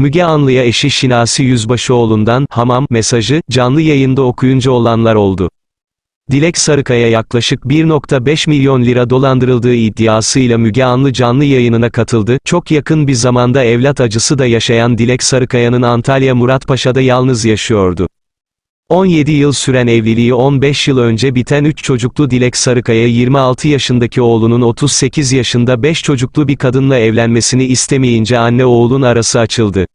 Müge Anlı'ya eşi Şinasi Yüzbaşıoğlu'ndan, hamam, mesajı, canlı yayında okuyunca olanlar oldu. Dilek Sarıkaya yaklaşık 1.5 milyon lira dolandırıldığı iddiasıyla Müge Anlı canlı yayınına katıldı. Çok yakın bir zamanda evlat acısı da yaşayan Dilek Sarıkaya'nın Antalya Muratpaşa'da yalnız yaşıyordu. 17 yıl süren evliliği 15 yıl önce biten 3 çocuklu Dilek Sarıkaya 26 yaşındaki oğlunun 38 yaşında 5 çocuklu bir kadınla evlenmesini istemeyince anne oğlun arası açıldı.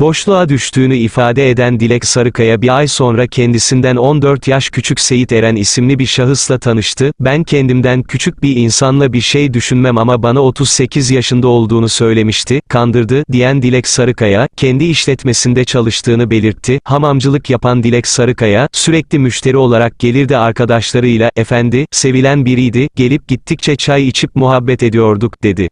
Boşluğa düştüğünü ifade eden Dilek Sarıkaya bir ay sonra kendisinden 14 yaş küçük Seyit Eren isimli bir şahısla tanıştı, ben kendimden küçük bir insanla bir şey düşünmem ama bana 38 yaşında olduğunu söylemişti, kandırdı, diyen Dilek Sarıkaya, kendi işletmesinde çalıştığını belirtti, hamamcılık yapan Dilek Sarıkaya, sürekli müşteri olarak gelirdi arkadaşlarıyla, efendi, sevilen biriydi, gelip gittikçe çay içip muhabbet ediyorduk, dedi.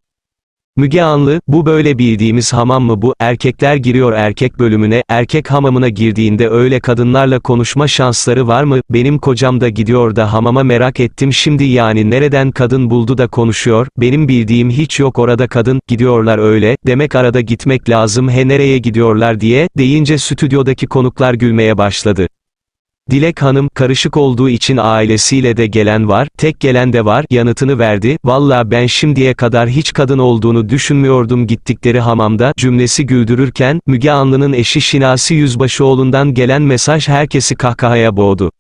Müge Anlı, bu böyle bildiğimiz hamam mı bu, erkekler giriyor erkek bölümüne, erkek hamamına girdiğinde öyle kadınlarla konuşma şansları var mı, benim kocam da gidiyor da hamama merak ettim şimdi yani nereden kadın buldu da konuşuyor, benim bildiğim hiç yok orada kadın, gidiyorlar öyle, demek arada gitmek lazım he nereye gidiyorlar diye, deyince stüdyodaki konuklar gülmeye başladı. Dilek Hanım, karışık olduğu için ailesiyle de gelen var, tek gelen de var, yanıtını verdi, valla ben şimdiye kadar hiç kadın olduğunu düşünmüyordum gittikleri hamamda, cümlesi güldürürken, Müge Anlı'nın eşi Şinasi Yüzbaşıoğlu'ndan gelen mesaj herkesi kahkahaya boğdu.